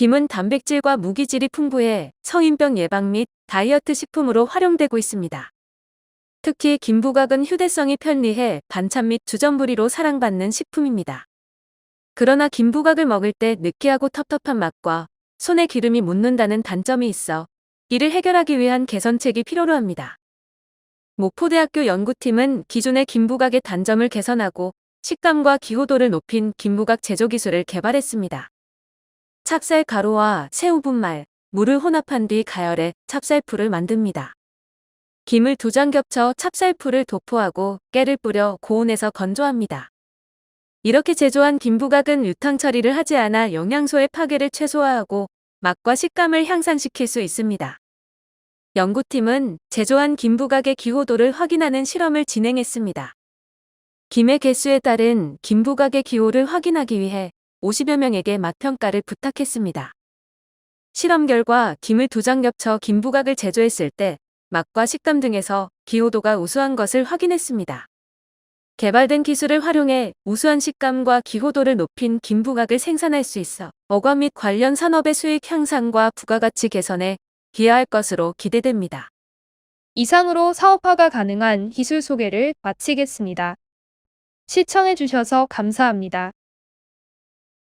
김은 단백질과 무기질이 풍부해 성인병 예방 및 다이어트 식품으로 활용되고 있습니다. 특히 김부각은 휴대성이 편리해 반찬 및 주전부리로 사랑받는 식품입니다. 그러나 김부각을 먹을 때 느끼하고 텁텁한 맛과 손에 기름이 묻는다는 단점이 있어 이를 해결하기 위한 개선책이 필요로 합니다. 목포대학교 연구팀은 기존의 김부각의 단점을 개선하고 식감과 기호도를 높인 김부각 제조 기술을 개발했습니다. 찹쌀 가루와 새우 분말, 물을 혼합한 뒤 가열해 찹쌀풀을 만듭니다. 김을 두 장 겹쳐 찹쌀풀을 도포하고 깨를 뿌려 고온에서 건조합니다. 이렇게 제조한 김부각은 유탕 처리를 하지 않아 영양소의 파괴를 최소화하고 맛과 식감을 향상시킬 수 있습니다. 연구팀은 제조한 김부각의 기호도를 확인하는 실험을 진행했습니다. 김의 개수에 따른 김부각의 기호를 확인하기 위해 50여 명에게 맛평가를 부탁했습니다. 실험 결과 김을 두 장 겹쳐 김부각을 제조했을 때 맛과 식감 등에서 기호도가 우수한 것을 확인했습니다. 개발된 기술을 활용해 우수한 식감과 기호도를 높인 김부각을 생산할 수 있어 어과 및 관련 산업의 수익 향상과 부가가치 개선에 기여할 것으로 기대됩니다. 이상으로 사업화가 가능한 기술 소개를 마치겠습니다. 시청해주셔서 감사합니다.